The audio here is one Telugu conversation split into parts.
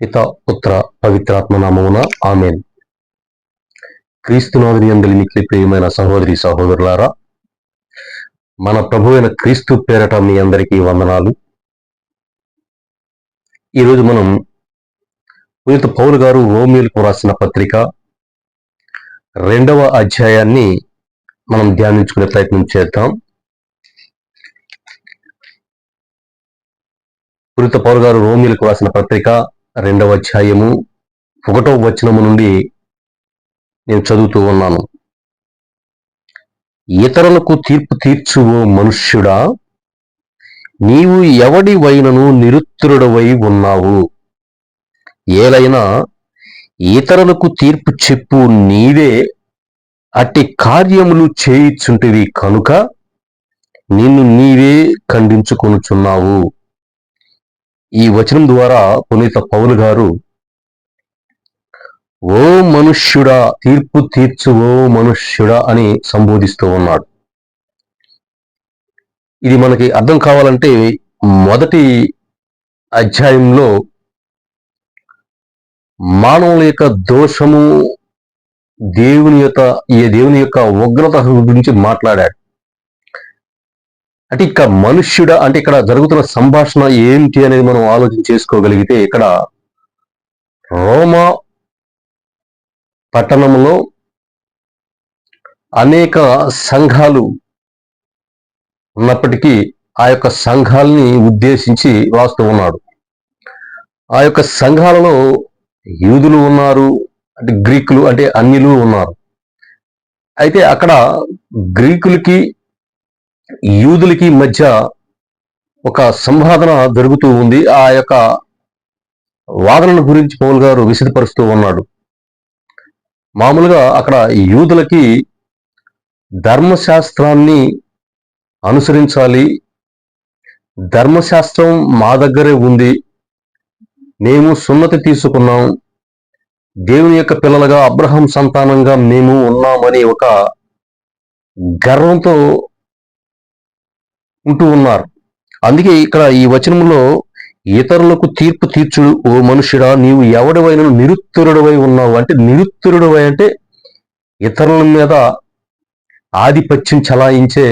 పిత పుత్ర పవిత్రాత్మ నామమున ఆమెన్. క్రీస్తునాథుని అందరి మిక్కిలి ప్రియమైన సహోదరి సహోదరులారా మన ప్రభు అయిన క్రీస్తు పేరట మీ అందరికీ వందనాలు. ఈరోజు మనం పునీత పౌలు గారు రోమిలకు రాసిన పత్రిక రెండవ అధ్యాయాన్ని మనం ధ్యానించుకునే ప్రయత్నం చేద్దాం. పునీత పౌలు గారు రోమిలకు రాసిన పత్రిక రెండవ అధ్యాయము ఒకటవ వచనము నుండి నేను చదువుతూ ఉన్నాను. ఇతరులకు తీర్పు తీర్చువో మనుష్యుడా నీవు ఎవడి వైనను నిరుత్తరుడవై ఉన్నావు? ఏలైనా ఇతరులకు తీర్పు చెప్పు నీవే అట్టి కార్యములు చేయిచుంటివి కనుక నిన్ను నీవే ఖండించుకొనుచున్నావు. ఈ వచనం ద్వారా పునీత పౌలు గారు ఓ మనుష్యుడా తీర్పు తీర్చు ఓ మనుష్యుడా అని సంబోధిస్తూ ఉన్నాడు. ఇది మనకి అర్థం కావాలంటే మొదటి అధ్యాయంలో మానవుల యొక్క దోషము దేవుని యొక్క ఈ దేవుని యొక్క ఉగ్రత గురించి మాట్లాడాడు. అంటే ఇక్కడ మనుష్యుడ అంటే ఇక్కడ జరుగుతున్న సంభాషణ ఏంటి అనేది మనం ఆలోచన చేసుకోగలిగితే ఇక్కడ రోమా పట్టణంలో అనేక సంఘాలు ఉన్నప్పటికీ ఆ యొక్క సంఘాలని ఉద్దేశించి రాస్తూ ఉన్నాడు. ఆ యొక్క సంఘాలలో యూదులు ఉన్నారు అంటే గ్రీకులు అంటే అన్యులు ఉన్నారు. అయితే అక్కడ గ్రీకులకి యూదులకి మధ్య ఒక సంవాదన జరుగుతూ ఉంది. ఆ యొక్క వాదనల గురించి పౌల్ గారు విశదపరుస్తూ ఉన్నాడు. మామూలుగా అక్కడ యూదులకి ధర్మశాస్త్రాన్ని అనుసరించాలి. ధర్మశాస్త్రం మా దగ్గరే ఉంది. మేము సున్నతి తీసుకున్నాం. దేవుని యొక్క పిల్లలుగా అబ్రహం సంతానంగా మేము ఉన్నామని ఒక గర్వంతో ఉంటూ ఉన్నారు. అందుకే ఇక్కడ ఈ వచనంలో ఇతరులకు తీర్పు తీర్చుడు ఓ మనుషుడా నీవు ఎవడివైన నిరుత్తరుడవై ఉన్నావు అంటే నిరుత్తరుడవై అంటే ఇతరుల మీద ఆధిపత్యం చలాయించే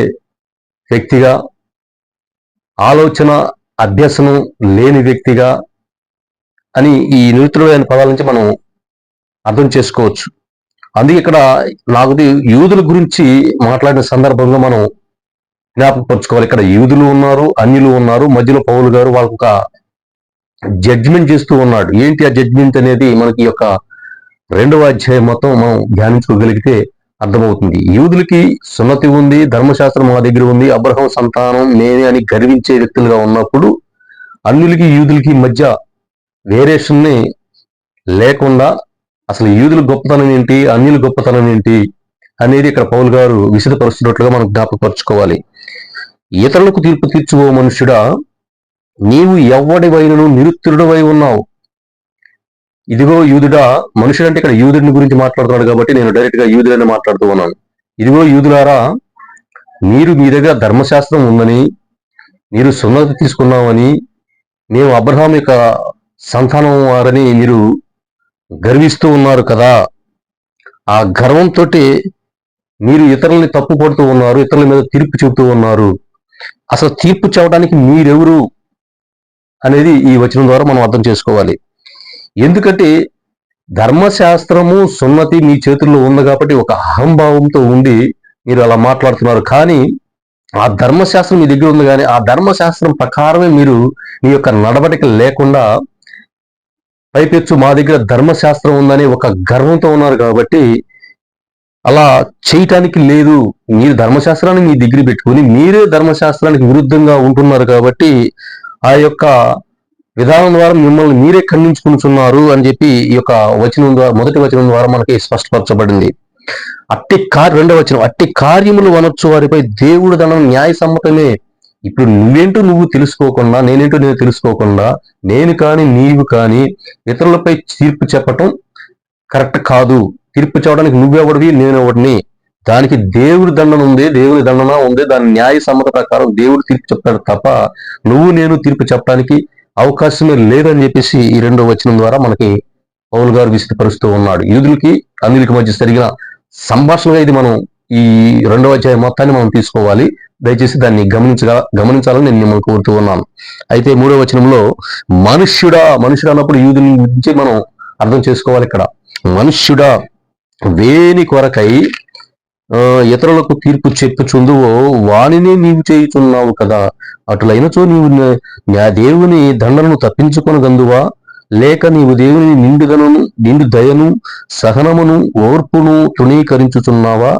వ్యక్తిగా ఆలోచన అభ్యసనం లేని వ్యక్తిగా అని ఈ నిరుత్తరుడైన పదాల నుంచి మనం అర్థం చేసుకోవచ్చు. అందుకే ఇక్కడ నాకు యూదుల గురించి మాట్లాడిన సందర్భంగా మనం జ్ఞాపకపరచుకోవాలి. ఇక్కడ యూదులు ఉన్నారు అన్యులు ఉన్నారు. మధ్యలో పౌలు గారు వాళ్ళకు ఒక చేస్తూ ఉన్నాడు. ఏంటి ఆ జడ్జ్మెంట్ అనేది? మనకి యొక్క రెండవ అధ్యాయం మొత్తం మనం ధ్యానించుకోగలిగితే అర్థమవుతుంది. యూదులకి సున్నతి ఉంది ధర్మశాస్త్రం మా దగ్గర ఉంది. అబ్రహం సంతానం నేనే అని గర్వించే వ్యక్తులుగా ఉన్నప్పుడు అన్యులకి యూదులకి మధ్య వేరియేషన్ని లేకుండా అసలు యూదుల గొప్పతనం ఏంటి అన్యుల గొప్పతనం ఏంటి అనేది ఇక్కడ పౌల్ గారు విశదపరుస్తున్నట్లుగా మనం జ్ఞాపకపరచుకోవాలి. ఇతరులకు తీర్పు తీర్చుకో మనుషుడా నీవు ఎవడివైనను నిరుత్తరుడవై ఉన్నావు. ఇదిగో యూదుడా మనుషుడు అంటే ఇక్కడ యూదుడిని గురించి మాట్లాడుతున్నాడు కాబట్టి నేను డైరెక్ట్గా యూదుడని మాట్లాడుతూ ఉన్నాను. ఇదిగో యూదులారా మీరు మీ దగ్గర ధర్మశాస్త్రం ఉందని మీరు సున్నతి తీసుకున్నామని మేము అబ్రహాం యొక్క సంతానం వారని మీరు గర్విస్తూ ఉన్నారు కదా. ఆ గర్వంతో మీరు ఇతరుల్ని తప్పు పడుతూ ఉన్నారు ఇతరుల మీద తీర్పు చెబుతూ ఉన్నారు. అసలు తీర్పు చెప్పడానికి మీరెవరు అనేది ఈ వచనం ద్వారా మనం అర్థం చేసుకోవాలి. ఎందుకంటే ధర్మశాస్త్రము సున్నతి మీ చేతుల్లో ఉంది కాబట్టి ఒక అహంభావంతో ఉండి మీరు అలా మాట్లాడుతున్నారు. కానీ ఆ ధర్మశాస్త్రం మీ దగ్గర ఉంది కానీ ఆ ధర్మశాస్త్రం ప్రకారమే మీరు మీ యొక్క నడవడిక లేకుండా పైపెచ్చు మా దగ్గర ధర్మశాస్త్రం ఉందని ఒక గర్వంతో ఉన్నారు కాబట్టి అలా చేయటానికి లేదు. మీరు ధర్మశాస్త్రాన్ని మీ దగ్గర పెట్టుకుని మీరే ధర్మశాస్త్రానికి విరుద్ధంగా ఉంటున్నారు కాబట్టి ఆ యొక్క విధానం ద్వారా మిమ్మల్ని మీరే ఖండించుకుంటున్నారు అని చెప్పి ఈ యొక్క వచనం ద్వారా మొదటి వచనం ద్వారా మనకి స్పష్టపరచబడింది. అట్టి కార్య రెండవ వచనం అట్టి కార్యములు వనొచ్చు వారిపై దేవుడు ధనం న్యాయ సమ్మతమే. ఇప్పుడు నువ్వేంటో నువ్వు తెలుసుకోకుండా నేనేంటో నేను తెలుసుకోకుండా నేను కానీ నీవు కానీ ఇతరులపై తీర్పు చెప్పటం కరెక్ట్ కాదు. తీర్పు చెప్పడానికి ఒకటివి నేను ఒకటిని దానికి దేవుడి దండన ఉంది దేవుని దండన ఉంది. దాని న్యాయ సమ్మత ప్రకారం దేవుడు తీర్పు చెప్తాడు తప్ప నువ్వు నేను తీర్పు చెప్పడానికి అవకాశమే లేదని చెప్పేసి ఈ రెండో వచనం ద్వారా మనకి పౌలు గారు విస్తృతపరుస్తూ ఉన్నాడు. యూదులకి అన్నిలకి మధ్య జరిగిన సంభాషణగా ఇది మనం ఈ రెండవ అధ్యాయం మొత్తాన్ని మనం తీసుకోవాలి. దయచేసి దాన్ని గమనించగా గమనించాలని నేను మిమ్మల్ని కోరుతూ ఉన్నాను. అయితే మూడో వచనంలో మనుష్యుడా మనుషుడు అన్నప్పుడు యూదుల గురించి మనం అర్థం చేసుకోవాలి ఇక్కడ. మనుష్యుడా వేని కొరకై ఇతరులకు తీర్పు చెప్పుచుందువో వానినే నీవు చేయుచున్నావు కదా. అటులైనచో నీవు నా దేవుని దండను తప్పించుకొనగందువా? లేక నీవు దేవుని నిండుదను నిండు దయను సహనమును ఓర్పును తృణీకరించుచున్నావా?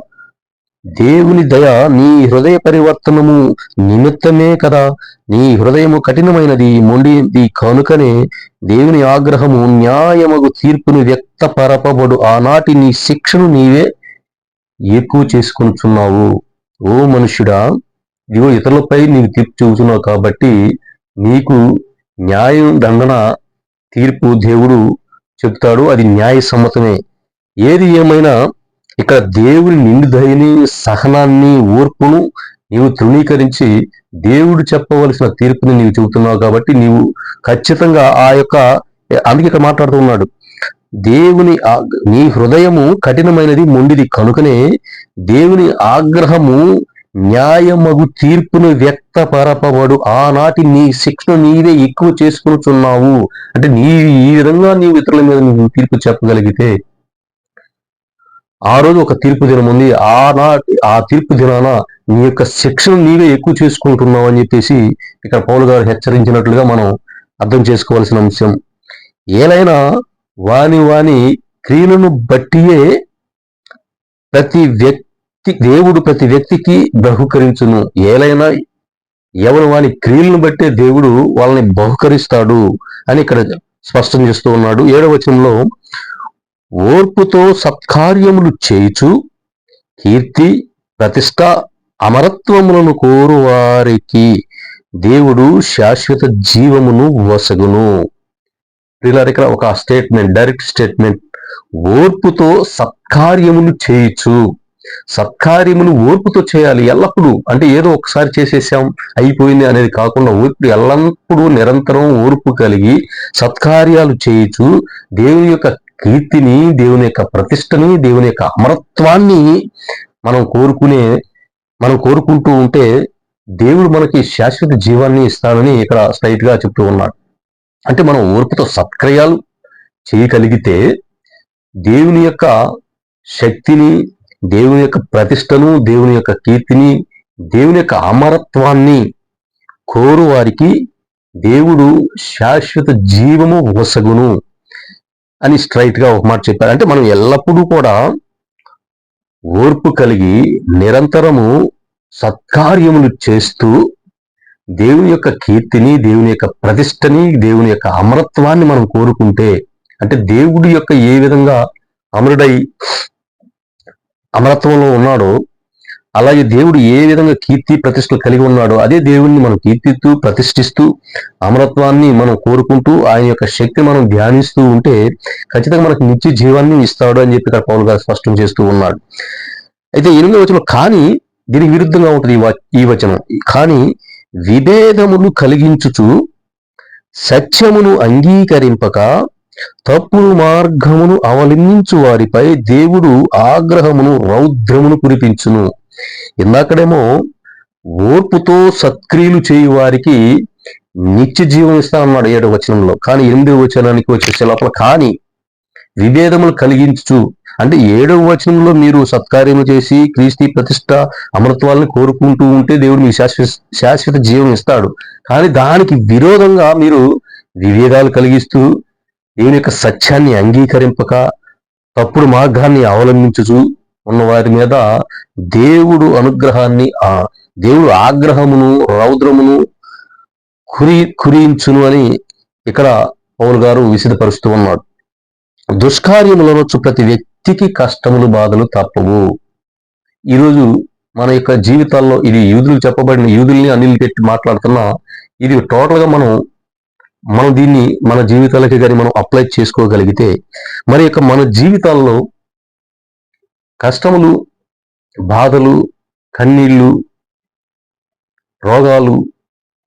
దేవుని దయ నీ హృదయ పరివర్తనము నిమిత్తమే కదా. నీ హృదయము కఠినమైనది మొండిది కనుకనే దేవుని ఆగ్రహము న్యాయమగు తీర్పును వ్యక్తపరపబడు. ఆనాటి నీ శిక్షను నీవే ఎక్కువ చేసుకుంటున్నావు. ఓ మనుష్యుడా ఇదిగో ఇతరులపై నీవు తీర్పు చూస్తున్నావు కాబట్టి నీకు న్యాయం దండన తీర్పు దేవుడు చెప్తాడు. అది న్యాయ సమ్మతమే. ఏది ఏమైనా ఇక్కడ దేవుని నిండు దయని సహనాన్ని ఓర్పును నీవు తృణీకరించి దేవుడు చెప్పవలసిన తీర్పుని నీవు చెబుతున్నావు కాబట్టి నీవు ఖచ్చితంగా ఆ యొక్క అందుకే ఇక్కడ మాట్లాడుతూ ఉన్నాడు. దేవుని నీ హృదయము కఠినమైనది మొండిది కనుకనే దేవుని ఆగ్రహము న్యాయమగు తీర్పును వ్యక్తపరపబడు. ఆనాటి నీ శిక్షను నీవే ఎక్కువ చేసుకునిచున్నావు. అంటే నీ ఈ విధంగా నీవు ఇతరుల మీద నువ్వు తీర్పు చెప్పగలిగితే ఆ రోజు ఒక తీర్పు దినం ఉంది. ఆనాటి ఆ తీర్పు దినాన నీ యొక్క శిక్షను నీవే ఎక్కువ చేసుకుంటున్నావు అని చెప్పేసి ఇక్కడ పౌలు గారు హెచ్చరించినట్లుగా మనం అర్థం చేసుకోవాల్సిన అంశం. ఏలైనా వాని వాని క్రియలను బట్టియే ప్రతి వ్యక్తి దేవుడు ప్రతి వ్యక్తికి బహుకరించును. ఏలైనా ఎవరు వాని క్రియలను బట్టే దేవుడు వాళ్ళని బహుకరిస్తాడు అని ఇక్కడ స్పష్టం చేస్తూ ఉన్నాడు. ఏడవచనంలో ఓర్పుతో సత్కార్యములు చేయుచు కీర్తి ప్రతిష్ట అమరత్వములను కోరువారికి దేవుడు శాశ్వత జీవమును వసగును. పిల్లలు ఇక్కడ ఒక స్టేట్మెంట్ డైరెక్ట్ స్టేట్మెంట్ ఓర్పుతో సత్కార్యములు చేయొచ్చు సత్కార్యములు ఓర్పుతో చేయాలి. ఎల్లప్పుడూ అంటే ఏదో ఒకసారి చేసేసాం అయిపోయింది అనేది కాకుండా ఓర్పు ఎల్లప్పుడూ నిరంతరం ఓర్పు కలిగి సత్కార్యాలు చేయొచ్చు దేవుని యొక్క కీర్తిని దేవుని యొక్క ప్రతిష్టని దేవుని యొక్క అమరత్వాన్ని మనం కోరుకునే మనం కోరుకుంటూ ఉంటే దేవుడు మనకి శాశ్వత జీవాన్ని ఇస్తానని ఇక్కడ స్ట్రైట్గా చెప్తూ ఉన్నాడు. అంటే మనం ఓర్పుతో సత్క్రయాలు చేయగలిగితే దేవుని యొక్క శక్తిని దేవుని యొక్క ప్రతిష్టను దేవుని యొక్క కీర్తిని దేవుని యొక్క అమరత్వాన్ని కోరు వారికి దేవుడు శాశ్వత జీవము వసగును. అని స్ట్రైట్గా ఒక మాట చెప్పారు అంటే మనం ఎల్లప్పుడూ కూడా ఓర్పు కలిగి నిరంతరము సత్కార్యములు చేస్తూ దేవుని యొక్క కీర్తిని దేవుని యొక్క ప్రతిష్టని దేవుని యొక్క అమరత్వాన్ని మనం కోరుకుంటే అంటే దేవుడి యొక్క ఏ విధంగా అమరుడై అమరత్వంలో ఉన్నాడో అలాగే దేవుడు ఏ విధంగా కీర్తి ప్రతిష్టలు కలిగి ఉన్నాడో అదే దేవుణ్ణి మనం కీర్తిస్తూ ప్రతిష్ఠిస్తూ అమరత్వాన్ని మనం కోరుకుంటూ ఆయన యొక్క శక్తి మనం ధ్యానిస్తూ ఉంటే ఖచ్చితంగా మనకు నిత్య జీవాన్ని ఇస్తాడు అని చెప్పి ఇక్కడ పౌలు గారు స్పష్టం చేస్తూ ఉన్నాడు. అయితే ఎనిమిదో వచనం కానీ దీనికి విరుద్ధంగా ఉంటుంది ఈ వ- ఈ వచనం. కానీ విభేదములు కలిగించుచు సత్యమును అంగీకరింపక తప్పుడు మార్గమును అవలంబించు వారిపై దేవుడు ఆగ్రహమును రౌద్రమును కురిపించును. ఇందాకడేమో ఓర్పుతో సత్క్రియలు చేయు వారికి నిత్య జీవం ఇస్తా అన్నాడు ఏడవ వచనంలో. కానీ ఎనిమిదవ వచనానికి వచ్చేసే లోపల కానీ విభేదములు కలిగించు అంటే ఏడవ వచనంలో మీరు సత్కార్యము చేసి క్రీస్తు ప్రతిష్ట అమృత్వాలను కోరుకుంటూ ఉంటే దేవుడు మీకు శాశ్వత శాశ్వత జీవం ఇస్తాడు. కానీ దానికి విరోధంగా మీరు విభేదాలు కలిగిస్తూ దేవుని యొక్క సత్యాన్ని అంగీకరింపక తప్పుడు మార్గాన్ని అవలంబించుచు ఉన్న వారి మీద దేవుడు అనుగ్రహాన్ని ఆ దేవుడు ఆగ్రహమును రౌద్రమును కురి కురించును అని ఇక్కడ పౌలు గారు విసిదపరుస్తూ ఉన్నాడు దుష్కార్యములనొచ్చు ప్రతి వ్యక్తికి కష్టములు బాధలు తప్పవు. ఈరోజు మన యొక్క జీవితాల్లో ఇది యూదులు చెప్పబడిన యూదుల్ని అనిల్ పెట్టి మాట్లాడుతున్నా ఇది టోటల్గా మనం మనం దీన్ని మన జీవితాలకి కానీ మనం అప్లై చేసుకోగలిగితే మరి యొక్క మన జీవితాల్లో కష్టములు బాధలు కన్నీళ్ళు రోగాలు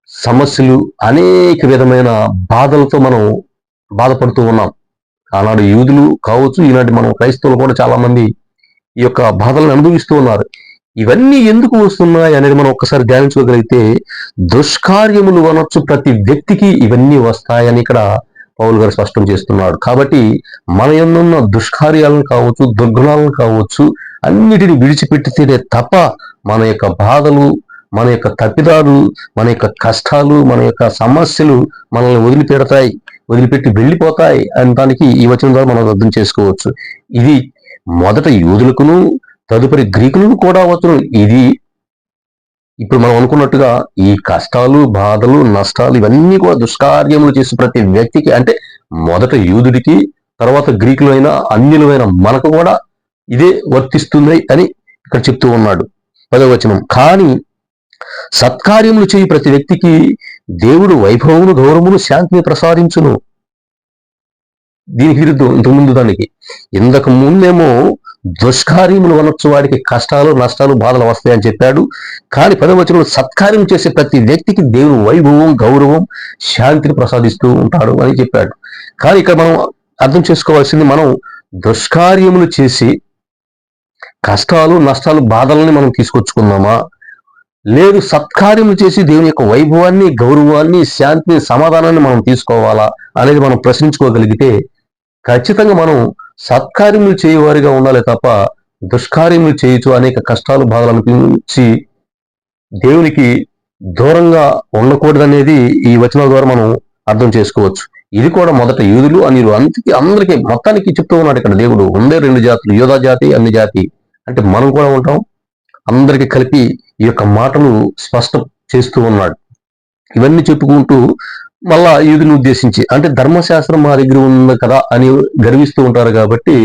సమస్యలు అనేక విధమైన బాధలతో మనం బాధపడుతూ ఉన్నాం. ఆనాడు యూదులు కావచ్చు ఈనాటి మనం క్రైస్తవులు కూడా చాలామంది ఈ యొక్క బాధలను అనుభవిస్తూ ఉన్నారు. ఇవన్నీ ఎందుకు వస్తున్నాయి అనేది మనం ఒక్కసారి ధ్యానించుకోగలిగితే దుష్కార్యములు అనొచ్చు ప్రతి వ్యక్తికి ఇవన్నీ వస్తాయని ఇక్కడ పౌలు గారు స్పష్టం చేస్తున్నాడు కాబట్టి మన ఎందున్న దుష్కార్యాలను కావచ్చు దుర్గుణాలను కావచ్చు అన్నిటిని విడిచిపెట్టితేనే తప్ప మన యొక్క బాధలు మన యొక్క తప్పిదాలు మన యొక్క కష్టాలు మన యొక్క సమస్యలు మనల్ని వదిలిపెడతాయి వదిలిపెట్టి వెళ్ళిపోతాయి అని దానికి ఈ వచనం ద్వారా మనం అర్థం చేసుకోవచ్చు. ఇది మొదట యూదులకును తదుపరి గ్రీకులను కూడా వచ్చును ఇది ఇప్పుడు మనం అనుకున్నట్టుగా ఈ కష్టాలు బాధలు నష్టాలు ఇవన్నీ కూడా దుష్కార్యములు చేసే ప్రతి వ్యక్తికి అంటే మొదట యూదుడికి తర్వాత గ్రీకులైన అన్యులమైన మనకు కూడా ఇదే వర్తిస్తుంది అని ఇక్కడ చెప్తూ ఉన్నాడు. పదవచనం కానీ సత్కార్యములు చేయి ప్రతి వ్యక్తికి దేవుడు వైభవమును గౌరవమును శాంతిని ప్రసాదించును. దీనికి విరుద్ధం ఇంతకుముందు దానికి. ఇంతకు ముందేమో దుష్కార్యములు అనొచ్చు వాడికి కష్టాలు నష్టాలు బాధలు వస్తాయని చెప్పాడు. కానీ పదవచనంలో సత్కార్యం చేసే ప్రతి వ్యక్తికి దేవుడు వైభవం గౌరవం శాంతిని ప్రసాదిస్తూ ఉంటాడు అని చెప్పాడు. కానీ ఇక్కడ మనం అర్థం చేసుకోవాల్సింది మనం దుష్కార్యములు చేసి కష్టాలు నష్టాలు బాధలని మనం తీసుకొచ్చుకున్నామా లేదు సత్కార్యములు చేసి దేవుని యొక్క వైభవాన్ని గౌరవాన్ని శాంతిని సమాధానాన్ని మనం తీసుకోవాలా అనేది మనం ప్రశ్నించుకోగలిగితే ఖచ్చితంగా మనం సత్కార్యములు చేయవారిగా ఉండాలి తప్ప దుష్కార్యములు చేయొచ్చు అనేక కష్టాలు బాధలు అనిపించి దేవునికి దూరంగా ఉండకూడదనేది ఈ వచనాల ద్వారా మనం అర్థం చేసుకోవచ్చు. ఇది కూడా మొదట యూదులు అని అంతకి అందరికీ మొత్తానికి చెప్తూ ఉన్నాడు ఇక్కడ దేవుడు. ఉండే రెండు జాతులు యోధా జాతి అన్ని జాతి. అంటే మనం కూడా ఉంటాం. అందరికి కలిపి ఈ యొక్క మాటలు స్పష్టం చేస్తూ ఉన్నాడు. ఇవన్నీ చెప్పుకుంటూ మళ్ళా యూదుని ఉద్దేశించి అంటే ధర్మశాస్త్రం మా దగ్గర ఉంది కదా అని గర్విస్తూ ఉంటారు కాబట్టి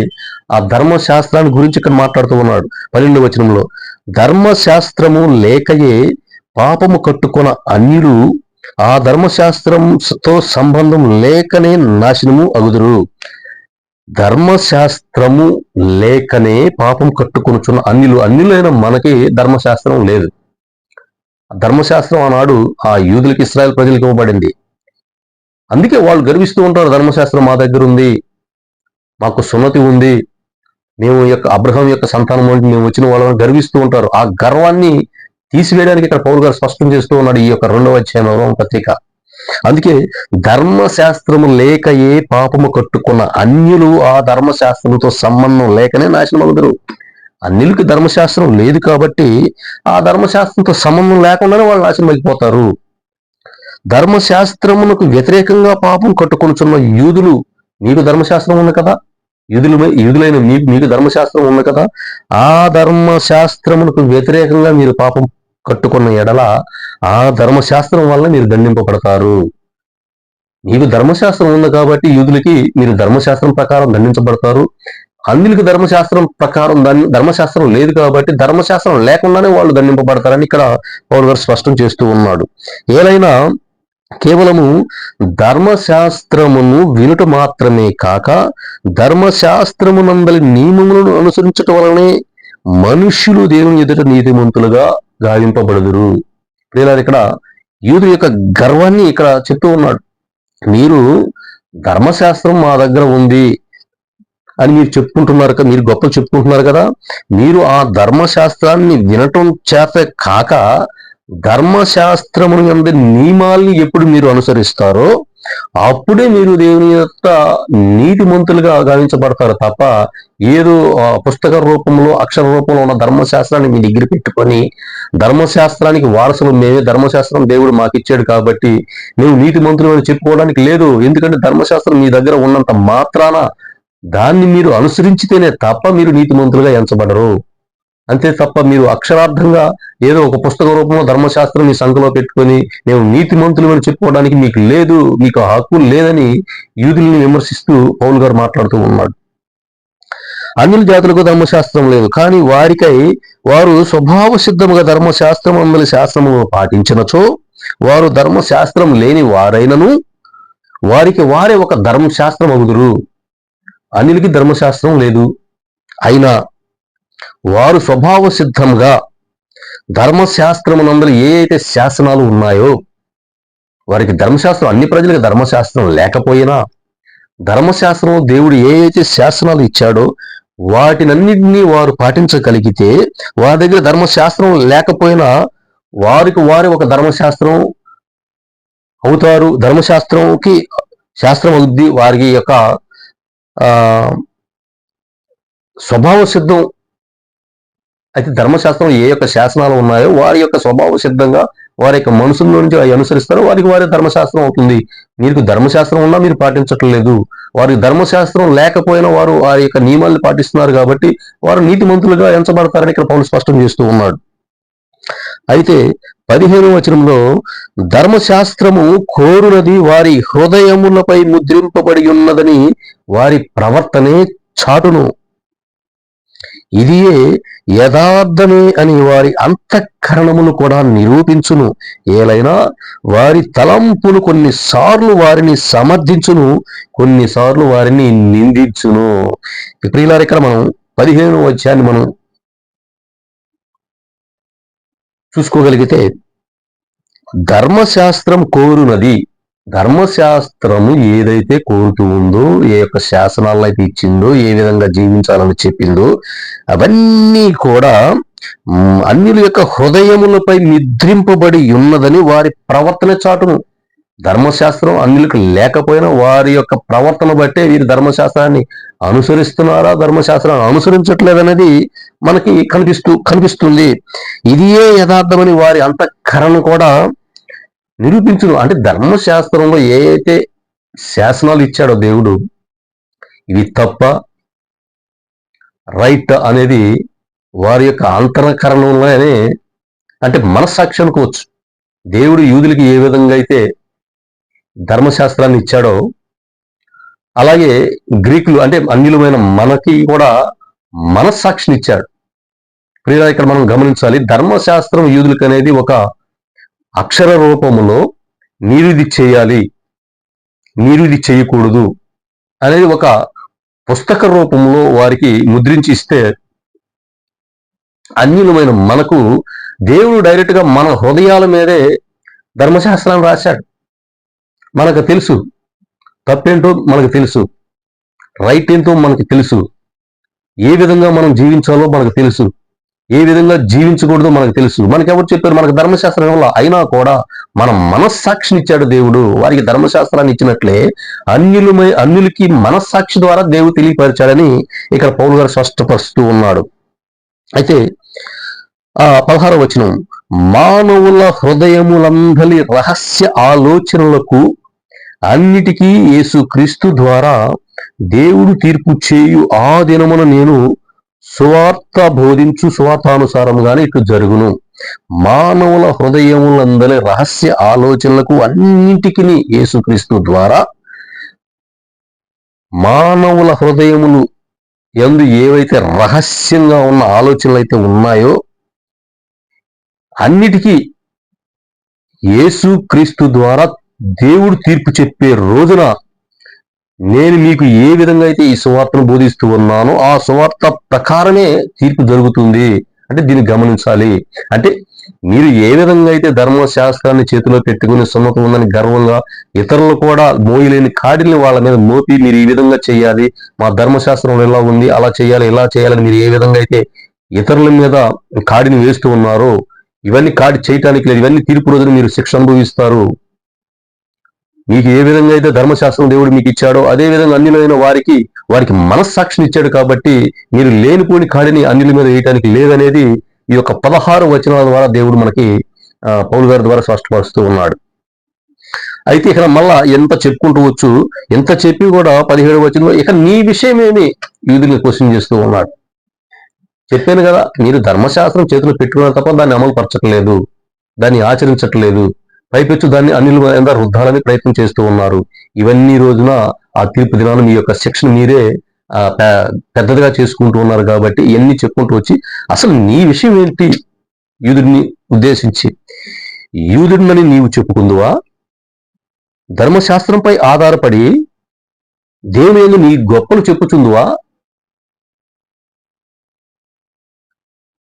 ఆ ధర్మశాస్త్రాన్ని గురించి ఇక్కడ మాట్లాడుతూ ఉన్నాడు పన్నెండు వచనంలో. ధర్మశాస్త్రము లేకయే పాపము కట్టుకున్న అన్యులు ఆ ధర్మశాస్త్రంతో సంబంధం లేకనే నాశనము అగుదురు. ధర్మశాస్త్రము లేకనే పాపం కట్టుకొనుచున్న అన్యులు అన్యులైన మనకి ధర్మశాస్త్రం లేదు. ధర్మశాస్త్రం ఆనాడు ఆ యూదులకి ఇస్రాయల్ ప్రజలకు ఇవ్వబడింది. అందుకే వాళ్ళు గర్విస్తూ ఉంటారు ధర్మశాస్త్రం మా దగ్గర ఉంది మాకు సున్నతి ఉంది మేము యొక్క అబ్రహం యొక్క సంతానం నుండి మేము వచ్చిన వాళ్ళని గర్విస్తూ ఉంటారు. ఆ గర్వాన్ని తీసివేయడానికి ఇక్కడ పౌరు గారు స్పష్టం చేస్తూ ఉన్నాడు ఈ యొక్క రెండవ అధ్యాయం పత్రిక అందుకే ధర్మశాస్త్రము లేక ఏ పాపము కట్టుకున్న అన్యులు ఆ ధర్మశాస్త్రంతో సంబంధం లేకనే నాశనం అవుతారు అన్యులకి ధర్మశాస్త్రం లేదు కాబట్టి ఆ ధర్మశాస్త్రంతో సంబంధం లేకుండానే వాళ్ళు నాశనం అయిపోతారు. ధర్మశాస్త్రమునకు వ్యతిరేకంగా పాపం కట్టుకొనుచున్న యూదులు మీకు ధర్మశాస్త్రం ఉంది కదా? యూదులు యూదులైన మీకు మీకు ధర్మశాస్త్రం ఉంది కదా? ఆ ధర్మశాస్త్రమునకు వ్యతిరేకంగా మీరు పాపం కట్టుకున్న ఎడల ఆ ధర్మశాస్త్రం వల్ల మీరు దండింపబడతారు. మీకు ధర్మశాస్త్రం ఉంది కాబట్టి యూదులకి మీరు ధర్మశాస్త్రం ప్రకారం దండించబడతారు. అందులకి ధర్మశాస్త్రం ప్రకారం దాన్ని ధర్మశాస్త్రం లేదు కాబట్టి ధర్మశాస్త్రం లేకుండానే వాళ్ళు దండింపబడతారని ఇక్కడ పౌరు గారు స్పష్టం చేస్తూ ఉన్నాడు. ఏదైనా కేవలము ధర్మశాస్త్రమును వినుట మాత్రమే కాక ధర్మశాస్త్రమునందలి నియమములను అనుసరించటం వలనే మనుష్యులు దేవుని ఎదుట నీతిమంతులుగా గావింపబడుదురు. లేదా ఇక్కడ యూదు యొక్క గర్వాన్ని ఇక్కడ చెప్తూ ఉన్నాడు. మీరు ధర్మశాస్త్రం మా దగ్గర ఉంది అని మీరు చెప్పుకుంటున్నారు కదా మీరు గొప్ప చెప్పుకుంటున్నారు కదా మీరు ఆ ధర్మశాస్త్రాన్ని వినటం చేత కాక ధర్మశాస్త్రమును ఎందు నియమాల్ని ఎప్పుడు మీరు అనుసరిస్తారో అప్పుడే మీరు దేవుని యొక్క నీతిమంతులుగా గావించబడతారు తప్ప ఏదో పుస్తక రూపంలో అక్షర రూపంలో ఉన్న ధర్మశాస్త్రాన్ని మీ దగ్గర పెట్టుకొని ధర్మశాస్త్రానికి వారసులు మేమే ధర్మశాస్త్రం దేవుడు మాకు ఇచ్చాడు కాబట్టి మేము నీతిమంతులు అని చెప్పుకోవడానికి లేదు. ఎందుకంటే ధర్మశాస్త్రం మీ దగ్గర ఉన్నంత మాత్రాన దాన్ని మీరు అనుసరించితేనే తప్ప మీరు నీతిమంతులుగా ఎంచబడరు. అంతే తప్ప మీరు అక్షరార్థంగా ఏదో ఒక పుస్తక రూపంలో ధర్మశాస్త్రం మీ సంఖలో పెట్టుకొని మేము నీతిమంతులు అని చెప్పుకోవడానికి మీకు లేదు మీకు హక్కు లేదని యూదుల్ని విమర్శిస్తూ పౌల్ గారు మాట్లాడుతూ ఉన్నాడు. అన్యుల జాతులకు ధర్మశాస్త్రం లేదు కానీ వారికై వారు స్వభావ సిద్ధముగా ధర్మశాస్త్రం అందరి శాస్త్రము పాటించినచో వారు ధర్మశాస్త్రం లేని వారైనను వారికి వారే ఒక ధర్మశాస్త్రం అగుదురు అనిలకి ధర్మశాస్త్రం లేదు అయినా వారు స్వభావ సిద్ధంగా ధర్మశాస్త్రమునందరూ ఏ అయితే శాసనాలు ఉన్నాయో వారికి ధర్మశాస్త్రం అన్ని ప్రజలకు ధర్మశాస్త్రం లేకపోయినా ధర్మశాస్త్రం దేవుడు ఏ అయితే శాసనాలు ఇచ్చాడో వాటినన్నింటినీ వారు పాటించగలిగితే వారి దగ్గర ధర్మశాస్త్రం లేకపోయినా వారికి వారి ఒక ధర్మశాస్త్రం అవుతారు. ధర్మశాస్త్రంకి శాస్త్రం అవుద్ది. వారికి యొక్క ఆ స్వభావ సిద్ధం అయితే ధర్మశాస్త్రం ఏ యొక్క శాసనాలు ఉన్నాయో వారి యొక్క స్వభావ సిద్ధంగా వారి యొక్క మనసుల నుంచి అవి అనుసరిస్తారో. వారికి వారి ధర్మశాస్త్రం అవుతుంది. మీకు ధర్మశాస్త్రం ఉన్నా మీరు పాటించటం లేదు. వారికి ధర్మశాస్త్రం లేకపోయినా వారు వారి యొక్క నియమాలను పాటిస్తున్నారు కాబట్టి వారు నీతిమంతులుగా ఎంచబడతారని ఇక్కడ పౌరులు స్పష్టం చేస్తూ ఉన్నాడు. అయితే పదిహేను వచనంలో ధర్మశాస్త్రము కోరునది వారి హృదయములపై ముద్రింపబడి ఉన్నదని వారి ప్రవర్తనే చాటును. ఇదియే యథార్థమే అని వారి అంతఃకరణములు కూడా నిరూపించును. ఏలైనా వారి తలంపులు కొన్నిసార్లు వారిని సమర్థించును కొన్నిసార్లు వారిని నిందించును. ప్రియులారు ఇక్కడ మనం పదిహేను వచ్చాన్ని మనం చూసుకోగలిగితే ధర్మశాస్త్రం కోరునది. ధర్మశాస్త్రము ఏదైతే కోరుతూ ఉందో ఏ యొక్క శాసనాలను అయితే ఇచ్చిందో ఏ విధంగా జీవించాలని చెప్పిందో అవన్నీ కూడా అన్యుల యొక్క హృదయములపై నిద్రింపబడి ఉన్నదని వారి ప్రవర్తన చాటును. ధర్మశాస్త్రం అన్యులకు లేకపోయినా వారి యొక్క ప్రవర్తన బట్టే వీరు ధర్మశాస్త్రాన్ని అనుసరిస్తున్నారా ధర్మశాస్త్రాన్ని అనుసరించట్లేదనేది మనకి కనిపిస్తూ కనిపిస్తుంది. ఇదియే యథార్థమని వారి అంతఃకరణ కూడా నిరూపించును అంటే ధర్మశాస్త్రంలో ఏ అయితే శాసనాలు ఇచ్చాడో దేవుడు ఇవి తప్ప రైట్ అనేది వారి యొక్క అంతరకరణంలోనే అంటే మనస్సాక్షి అనుకోవచ్చు. దేవుడు యూదులకి ఏ విధంగా అయితే ధర్మశాస్త్రాన్ని ఇచ్చాడో అలాగే గ్రీకులు అంటే అన్యులమైన మనకి కూడా మనస్సాక్షిని ఇచ్చాడు. ప్రియుల ఇక్కడ మనం గమనించాలి ధర్మశాస్త్రం యూదులకు అనేది ఒక అక్షర రూపములో నీరుది ఇది చేయాలి. నీరుది ఇది చేయకూడదు అనేది ఒక పుస్తక రూపంలో వారికి ముద్రించి ఇస్తే అన్యులమైన మనకు దేవుడు డైరెక్ట్గా మన హృదయాల మీదే ధర్మశాస్త్రాన్ని రాశాడు. మనకు తెలుసు. తప్పేంటో మనకు తెలుసు. రైట్ ఏంటో మనకు తెలుసు. ఏ విధంగా మనం జీవించాలో మనకు తెలుసు. ఏ విధంగా జీవించకూడదో మనకు తెలుసు. మనకి ఎవరు చెప్పారు? మనకు ధర్మశాస్త్రం వల్ల అయినా కూడా మన మనస్సాక్షిని ఇచ్చాడు దేవుడు. వారికి ధర్మశాస్త్రాన్ని ఇచ్చినట్లే అన్యులమై అన్యులకి మనస్సాక్షి ద్వారా దేవుడు తెలియపరిచాడని ఇక్కడ పౌలు గారు స్పష్టపరుస్తూ ఉన్నాడు. అయితే ఆ పదహార వచనం మానవుల హృదయములందలి రహస్య ఆలోచనలకు అన్నిటికీ యేసు క్రీస్తు ద్వారా దేవుడు తీర్పు చేయు ఆ దినమున నేను సువార్త బోధించు సువార్తానుసారముగానే ఇటు జరుగును. మానవుల హృదయములందరి రహస్య ఆలోచనలకు అన్నింటికి యేసుక్రీస్తు ద్వారా మానవుల హృదయములు ఎందు ఏవైతే రహస్యంగా ఉన్న ఆలోచనలు అయితే ఉన్నాయో అన్నిటికీ యేసు క్రీస్తు ద్వారా దేవుడు తీర్పు చెప్పే రోజున నేను మీకు ఏ విధంగా అయితే ఈ సువార్తను బోధిస్తూ ఉన్నానో ఆ సువార్త ప్రకారమే తీర్పు జరుగుతుంది. అంటే దీన్ని గమనించాలి. అంటే మీరు ఏ విధంగా అయితే ధర్మశాస్త్రాన్ని చేతిలో పెట్టుకుని సున్నతం ఉందని గర్వంగా ఇతరులు కూడా మోయలేని కాడిని వాళ్ళ మీద మోపి మీరు ఈ విధంగా చేయాలి. మా ధర్మశాస్త్రం ఎలా ఉంది? అలా చేయాలి ఇలా చేయాలని మీరు ఏ విధంగా అయితే ఇతరుల మీద కాడిని వేస్తూ ఉన్నారో ఇవన్నీ కాడి చేయటానికి లేదు. ఇవన్నీ తీర్పు రోజున మీరు శిక్ష అనుభవిస్తారు. మీకు ఏ విధంగా అయితే ధర్మశాస్త్రం దేవుడు మీకు ఇచ్చాడో అదే విధంగా అన్యులైన వారికి వారికి మనస్సాక్షిని ఇచ్చాడు కాబట్టి మీరు లేనిపోని కాడిని అన్యుల మీద వేయటానికి లేదనేది ఈ యొక్క పదహారు వచనాల ద్వారా దేవుడు మనకి పౌలు గారి ద్వారా స్పష్టపరుస్తూ ఉన్నాడు. అయితే ఇక్కడ మళ్ళా ఎంత చెప్పుకుంటూ వచ్చు ఎంత చెప్పి కూడా పదిహేడు వచనంలో ఇక నీ విషయమేమి ఏమి యూదుల్ని క్వశ్చన్ చేస్తూ ఉన్నాడు. చెప్పాను కదా మీరు ధర్మశాస్త్రం చేతిలో పెట్టుకున్నారు తప్ప దాన్ని అమలు పరచట్లేదు దాన్ని ఆచరించట్లేదు. పైపెచ్చు దాన్ని అనిల్ ఎంత రుద్దాలని ప్రయత్నం చేస్తూ ఉన్నారు. ఇవన్నీ రోజున ఆ తీర్పు దినాలు మీ యొక్క శిక్షణ మీరే పెద్దదిగా చేసుకుంటూ ఉన్నారు కాబట్టి ఇవన్నీ చెప్పుకుంటూ వచ్చి అసలు నీ విషయం ఏంటి యూదుడిని ఉద్దేశించి? యూదుడినని నీవు చెప్పుకుందువా? ధర్మశాస్త్రంపై ఆధారపడి దేవుని నీ గొప్పలు చెప్పుచుందువా?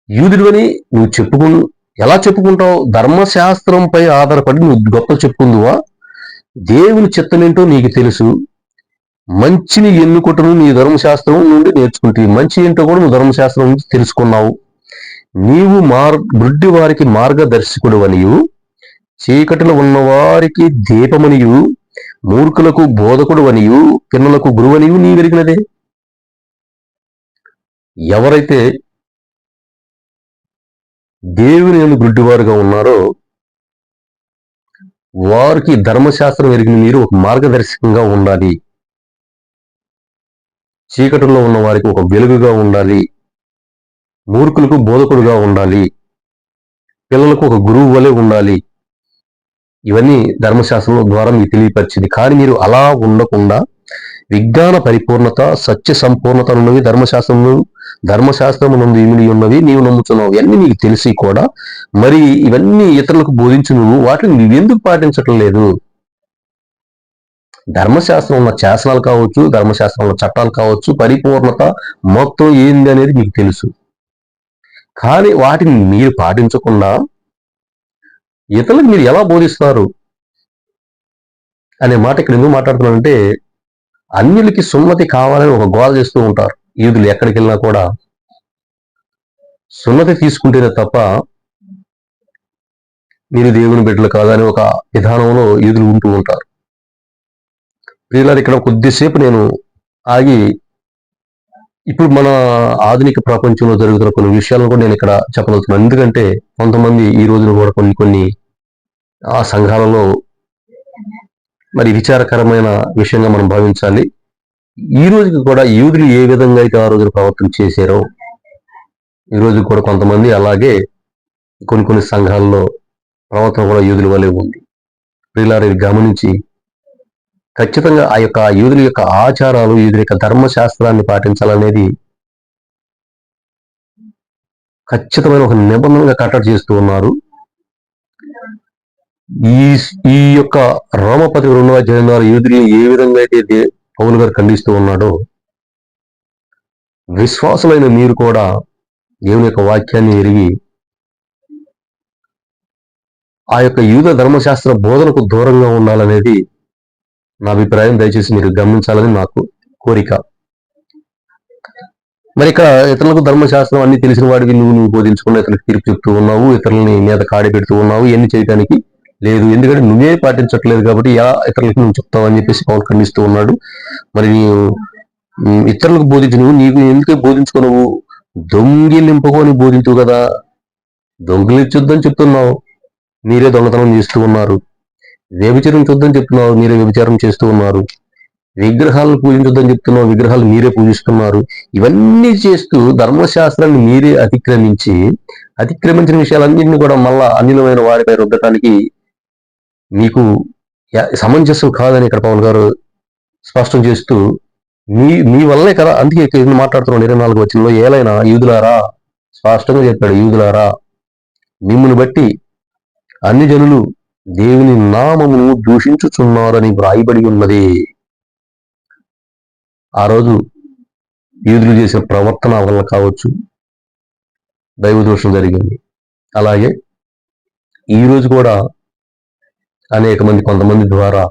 యూదుడివని నువ్వు చెప్పుకు ఎలా చెప్పుకుంటావు? ధర్మశాస్త్రంపై ఆధారపడి నువ్వు గొప్పలు చెప్పుకుందువా? దేవుని చిత్తమేంటో నీకు తెలుసు. మంచిని ఎన్నుకుంటను నీ ధర్మశాస్త్రం నుండి నేర్చుకుంటే మంచి ఏంటో కూడా నువ్వు ధర్మశాస్త్రం నుంచి తెలుసుకున్నావు. నీవు మార్ బుడ్డి వారికి మార్గదర్శకుడు అనియు చీకటిలో ఉన్నవారికి దీపమనియు. మూర్ఖులకు బోధకుడు అనియు పిల్లలకు గురువనియు. నీ వెరిగినదే ఎవరైతే దేవుని ఎందుకు గుడ్డివారుగా ఉన్నారో వారికి ధర్మశాస్త్రం ఎరిగిన మీరు ఒక మార్గదర్శకంగా ఉండాలి. చీకటిలో ఉన్న వారికి ఒక వెలుగుగా ఉండాలి. మూర్ఖులకు బోధకుడుగా ఉండాలి. పిల్లలకు ఒక గురువు వలె ఉండాలి. ఇవన్నీ ధర్మశాస్త్రం ద్వారా మీకు తెలియపరిచింది. కానీ మీరు అలా ఉండకుండా విజ్ఞాన పరిపూర్ణత సత్య సంపూర్ణత ఉన్నవి ధర్మశాస్త్రంలో ధర్మశాస్త్రం నుండి ఇమిడి ఉన్నవి నీవు నమ్ముతున్నావు ఇవన్నీ నీకు తెలిసి కూడా మరి ఇవన్నీ ఇతరులకు బోధించు నువ్వు వాటిని నువ్వెందుకు పాటించటం లేదు ధర్మశాస్త్రం ఉన్న శాసనాలు కావచ్చు ధర్మశాస్త్రంలో ఉన్న చట్టాలు కావచ్చు పరిపూర్ణత మొత్తం ఏంది అనేది మీకు తెలుసు. కానీ వాటిని మీరు పాటించకుండా ఇతరులకు మీరు ఎలా బోధిస్తారు? అనే మాట ఇక్కడ ఎందుకు మాట్లాడుతున్నానంటే అన్యులకి సున్నతి కావాలని ఒక గోల చేస్తూ ఉంటారు. ఈదులు ఎక్కడికి వెళ్ళినా కూడా సున్నతి తీసుకుంటేనే తప్ప మీరు దేవుని బిడ్డలు కాదని ఒక విధానంలో ఈదులు ఉంటూ ఉంటారు. ప్రియులారు ఇక్కడ కొద్దిసేపు నేను ఆగి ఇప్పుడు మన ఆధునిక ప్రపంచంలో జరుగుతున్న కొన్ని విషయాలను కూడా నేను ఇక్కడ చెప్పగలుగుతున్నాను ఎందుకంటే కొంతమంది ఈ రోజున కూడా కొన్ని కొన్ని ఆ సంఘాలలో మరి విచారకరమైన విషయంగా మనం భావించాలి. ఈ రోజుకి కూడా యూదులు ఏ విధంగా అయితే ఆ రోజున ప్రవర్తన చేశారో ఈ రోజు కూడా కొంతమంది అలాగే కొన్ని కొన్ని సంఘాల్లో ప్రవర్తన కూడా యూదుల వలె ఉంది. ప్రియులారు గమనించి ఖచ్చితంగా ఆ యొక్క యూదుల యొక్క ఆచారాలు యూదుల యొక్క ధర్మశాస్త్రాన్ని పాటించాలనేది ఖచ్చితమైన ఒక నిబంధనగా కట్టడి చేస్తూ ఉన్నారు. ఈ ఈ యొక్క రోమపతి రెండవ అధ్యాయం ద్వారా ఏ విధంగా అయితే పౌలు గారు ఖండిస్తూ ఉన్నాడో విశ్వాసులైన మీరు కూడా దేవుని యొక్క వాక్యాన్ని ఎరిగి ఆ యొక్క యూద ధర్మశాస్త్ర బోధనకు దూరంగా ఉండాలనేది నా అభిప్రాయం. దయచేసి మీరు గమనించాలని నాకు కోరిక. మరి ఇక్కడ ఇతరులకు ధర్మశాస్త్రం అన్ని తెలిసిన వాడికి నువ్వు నువ్వు బోధించుకున్న ఇతరులకు తీర్పు చెప్తూ ఉన్నావు ఇతరులని మీద కాడి పెడుతూ ఉన్నావు ఇవన్నీ చేయడానికి లేదు. ఎందుకంటే నువ్వే పాటించట్లేదు కాబట్టి యా ఇతరులకు నువ్వు చెప్తావు అని చెప్పేసి పౌల్ ఖండిస్తూ ఉన్నాడు. మరి ఇతరులకు బోధించు నువ్వు నీకు ఎందుకే బోధించుకో దొంగి దొంగిలింపుకొని బోధించు కదా. దొంగిలించొద్దని చెప్తున్నావు. మీరే దొంగతనం చేస్తూ ఉన్నారు. వ్యభిచారం చూద్దని చెప్తున్నావు. మీరే వ్యభిచారం చేస్తూ ఉన్నారు. విగ్రహాలను పూజించొద్దని చెప్తున్నావు. విగ్రహాలు మీరే పూజిస్తున్నారు. ఇవన్నీ చేస్తూ ధర్మశాస్త్రాన్ని మీరే అతిక్రమించి అతిక్రమించిన విషయాలన్నింటినీ కూడా మళ్ళా అన్నిలమైన వారిపై రుద్దటానికి మీకు సమంజసం కాదని ఇక్కడ పవన్ గారు స్పష్టం చేస్తూ మీ మీ వల్లే కదా అందుకే ఇక్కడ ఈయన ఇరవై నాలుగు వచ్చినలో ఏలైనా యూదులారా? స్పష్టంగా చెప్పాడు యూదులారా? మిమ్మల్ని బట్టి అన్ని జనులు దేవుని నామమును దూషించుచున్నారని వ్రాయబడి ఉన్నది. ఆ రోజు యూదులు చేసిన ప్రవర్తన వల్ల కావచ్చు దైవ దోషం జరిగింది. అలాగే ఈరోజు కూడా అనేక మంది కొంతమంది ద్వారా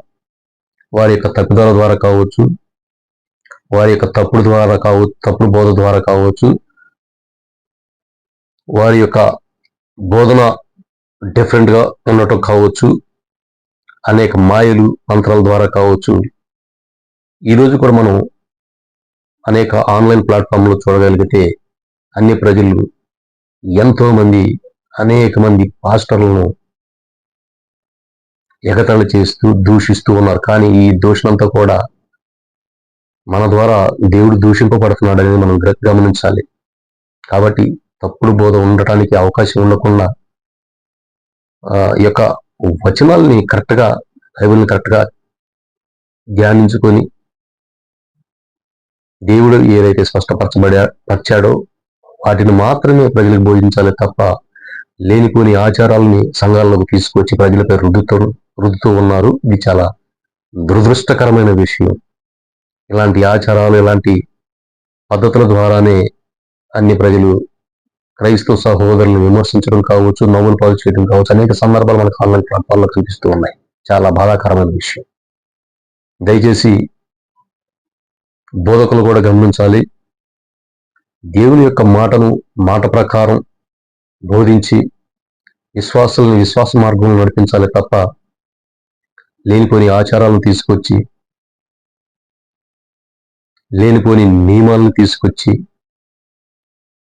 వారి యొక్క తప్పుదల ద్వారా కావచ్చు వారి యొక్క తప్పుడు ద్వారా కావచ్చు తప్పుడు బోధ ద్వారా కావచ్చు వారి యొక్క బోధన డిఫరెంట్గా ఉండటం కావచ్చు అనేక మాయలు మంత్రాల ద్వారా కావచ్చు. ఈరోజు కూడా మనం అనేక ఆన్లైన్ ప్లాట్ఫామ్లో చూడగలిగితే అన్ని ప్రజలు ఎంతోమంది అనేక మంది పాస్టర్లను ఎగతాళి చేస్తూ దూషిస్తూ ఉన్నారు. కానీ ఈ దూషణంతా కూడా మన ద్వారా దేవుడు దూషింపబడుతున్నాడు అనేది మనం గమనించాలి. కాబట్టి తప్పుడు బోధ ఉండటానికి అవకాశం ఉండకుండా ఈ యొక్క వచనాల్ని కరెక్ట్గా బైబిల్ని కరెక్ట్గా ధ్యానించుకొని దేవుడు ఏదైతే స్పష్టపరచబడా పరిచాడో వాటిని మాత్రమే ప్రజలకు బోధించాలి తప్ప లేనిపోని ఆచారాలని సంఘాల్లోకి తీసుకొచ్చి ప్రజలపై రుద్దుతూ రుద్దుతూ ఉన్నారు. ఇది చాలా దురదృష్టకరమైన విషయం. ఇలాంటి ఆచారాలు ఇలాంటి పద్ధతుల ద్వారానే అన్ని ప్రజలు క్రైస్తవ సహోదరులను విమర్శించడం కావచ్చు నవ్వులు పాలు చేయడం కావచ్చు అనేక సందర్భాలు మనకు ఆన్లైన్ ప్లాట్ఫామ్లో కనిపిస్తూ ఉన్నాయి. చాలా బాధాకరమైన విషయం. దయచేసి బోధకులు కూడా గమనించాలి. దేవుని యొక్క మాటను మాట ప్రకారం బోధించి విశ్వాసులను విశ్వాస మార్గంలో నడిపించాలి తప్ప లేనిపోని ఆచారాలను తీసుకొచ్చి లేనిపోని నియమాలను తీసుకొచ్చి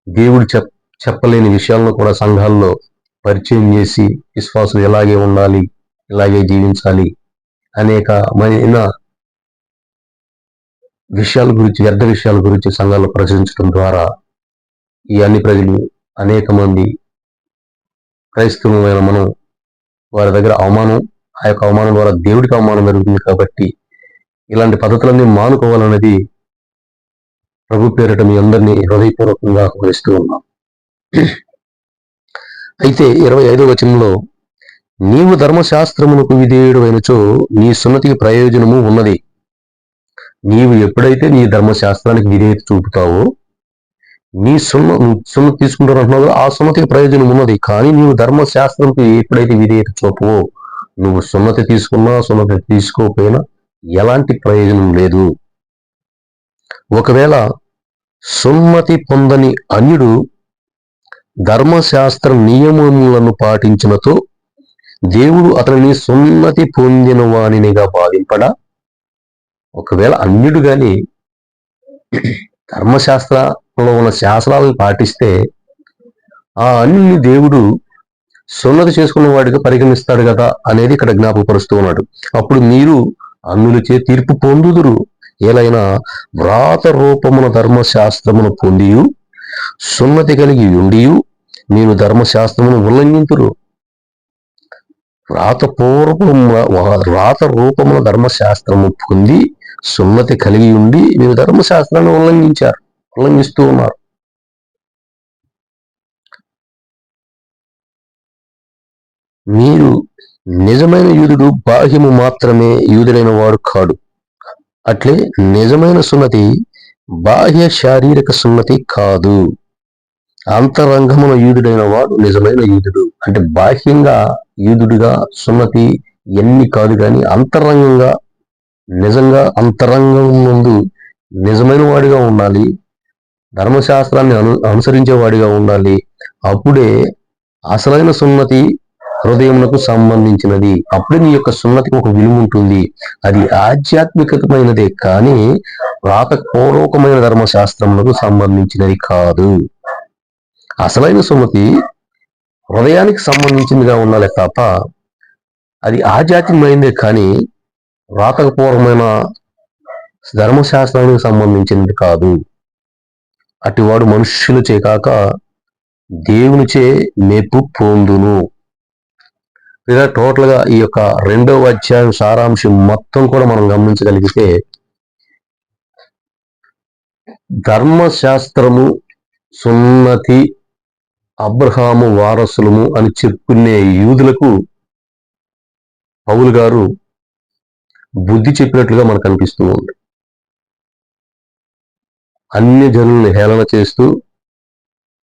దేవుడు చెప్ చెప్పలేని విషయాలను కూడా సంఘాల్లో పరిచయం చేసి విశ్వాసం ఎలాగే ఉండాలి ఇలాగే జీవించాలి అనేకమైన విషయాల గురించి వ్యర్థ విషయాల గురించి సంఘాలు ప్రచురించడం ద్వారా ఈ అన్ని ప్రజలు అనేక మంది క్రైస్తవమైన మనం వారి దగ్గర అవమానం ఆ యొక్క అవమానం ద్వారా దేవుడికి అవమానం జరుగుతుంది కాబట్టి ఇలాంటి పద్ధతులన్నీ మానుకోవాలనేది ప్రభు పేరిట మీ అందరినీ హృదయపూర్వకంగా ఆహ్వానిస్తూ ఉన్నాం. అయితే ఇరవై ఐదవ వచనంలో నీవు ధర్మశాస్త్రమునకు విధేయుడు అయినచో నీ సున్నతికి ప్రయోజనము ఉన్నది. నీవు ఎప్పుడైతే నీ ధర్మశాస్త్రానికి విధేయత చూపుతావో నీ సున్న సున్న సున్నతి తీసుకుంటారు అంటున్నావు ఆ సున్నతికి ప్రయోజనం ఉన్నది కానీ నీవు ధర్మశాస్త్రంకి ఎప్పుడైతే విధేయత చూపవో నువ్వు సున్నతి తీసుకున్నా సున్నతి తీసుకోకపోయినా ఎలాంటి ప్రయోజనం లేదు. ఒకవేళ సున్నతి పొందని అన్యుడు ధర్మశాస్త్ర నియమములను పాటించినతో దేవుడు అతనిని సున్నతి పొందిన వాణినిగా భావింపడా? ఒకవేళ అన్యుడు గాని ధర్మశాస్త్రంలో ఉన్న శాస్త్రాలను పాటిస్తే ఆ అన్యుని దేవుడు సున్నతి చేసుకున్న వాడిగా పరిగణిస్తాడు కదా అనేది ఇక్కడ జ్ఞాపకపరుస్తూ ఉన్నాడు. అప్పుడు మీరు అన్నులచే తీర్పు పొందుదురు. ఏలైనా వ్రాత రూపమున ధర్మశాస్త్రమును పొందియు సున్నతి కలిగి ఉండియు మీరు ధర్మశాస్త్రమును ఉల్లంఘింతురు. వ్రాతపూర్వమున వ్రాత రూపమున ధర్మశాస్త్రము పొంది సున్నతి కలిగి ఉండి మీరు ధర్మశాస్త్రాన్ని ఉల్లంఘించారు ఉల్లంఘిస్తూ ఉన్నారు. మీరు నిజమైన యూదుడు బాహ్యము మాత్రమే యూదుడైన వాడు కాడు. అట్లే నిజమైన సున్నతి బాహ్య శారీరక సున్నతి కాదు. అంతరంగమున యూదుడైన వాడు నిజమైన యూదుడు. అంటే బాహ్యంగా యూదుడిగా సున్నతి ఎన్ని కాదు కానీ అంతరంగంగా నిజంగా అంతరంగం ముందు నిజమైన వాడిగా ఉండాలి. ధర్మశాస్త్రాన్ని అను అనుసరించే వాడిగా ఉండాలి. అప్పుడే అసలైన సున్నతి హృదయమునకు సంబంధించినది. అప్పుడు నీ యొక్క సున్నతికి ఒక విలువ ఉంటుంది. అది ఆధ్యాత్మికమైనదే కానీ వ్రాతపూర్వకమైన ధర్మశాస్త్రములకు సంబంధించినది కాదు. అసలైన సున్నతి హృదయానికి సంబంధించిందిగా ఉండాలి తప్ప అది ఆధ్యాత్మికమైనదే కానీ వ్రాతపూర్వమైన ధర్మశాస్త్రానికి సంబంధించినది కాదు. అటివాడు మనుష్యులచే కాక దేవునిచే మెప్పు పొందును. లేదా టోటల్గా ఈ యొక్క రెండవ అధ్యాయం సారాంశం మొత్తం కూడా మనం గమనించగలిగితే ధర్మశాస్త్రము సున్నతి అబ్రహాము వారసులము అని చెప్పుకునే యూదులకు పౌలు గారు బుద్ధి చెప్పినట్లుగా మనకు అనిపిస్తూ ఉంది. అన్ని జనుల్ని హేళన చేస్తూ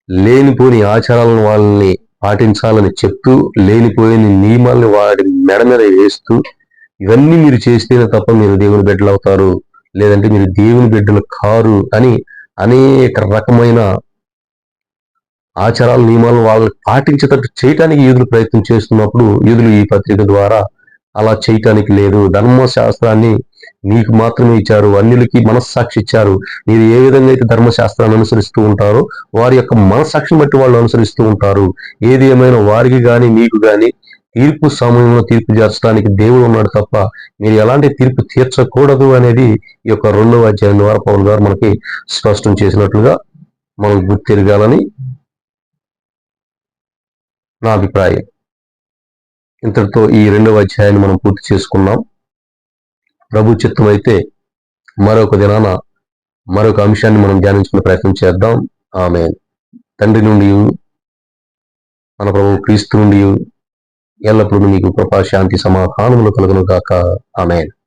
లేనిపోని ఆచారాలను వాళ్ళని పాటించాలని చెప్తూ లేనిపోయిన నియమాల్ని వాడి మెడ మీద వేస్తూ ఇవన్నీ మీరు చేస్తేనే తప్ప మీరు దేవుని బిడ్డలు అవుతారు లేదంటే మీరు దేవుని బిడ్డలు కారు అని అనేక రకమైన ఆచారాలు నియమాలు వాళ్ళని పాటించేటట్టు చేయటానికి యూదులు ప్రయత్నం చేస్తున్నప్పుడు యూదులు ఈ పత్రిక ద్వారా అలా చేయటానికి లేదు. ధర్మశాస్త్రాన్ని మీకు మాత్రమే ఇచ్చారు అన్యులకి మనస్సాక్షి ఇచ్చారు. మీరు ఏ విధంగా అయితే ధర్మశాస్త్రాన్ని అనుసరిస్తూ ఉంటారో వారి యొక్క మనస్సాక్షిని బట్టి వాళ్ళు అనుసరిస్తూ ఉంటారు. ఏది ఏమైనా వారికి కానీ మీకు కానీ తీర్పు సమయంలో తీర్పు చేర్చడానికి దేవుడు ఉన్నాడు తప్ప మీరు ఎలాంటి తీర్పు తీర్చకూడదు అనేది ఈ యొక్క రెండవ అధ్యాయం ద్వారా పవన్ గారు మనకి స్పష్టం చేసినట్లుగా మనం గుర్తిరగాలని నా అభిప్రాయం. ఇంతటితో ఈ రెండవ అధ్యాయాన్ని మనం పూర్తి చేసుకున్నాం. ప్రభు చిత్తం అయితే మరొక దినాన మరొక అంశాన్ని మనం ధ్యానించుకునే ప్రయత్నం చేద్దాం. ఆమె తండ్రి నుండి మన ప్రభు క్రీస్తు నుండి ఎల్లప్పుడూ మీకు కృపా శాంతి సమాధానములు కలుగును గాక. ఆమెను.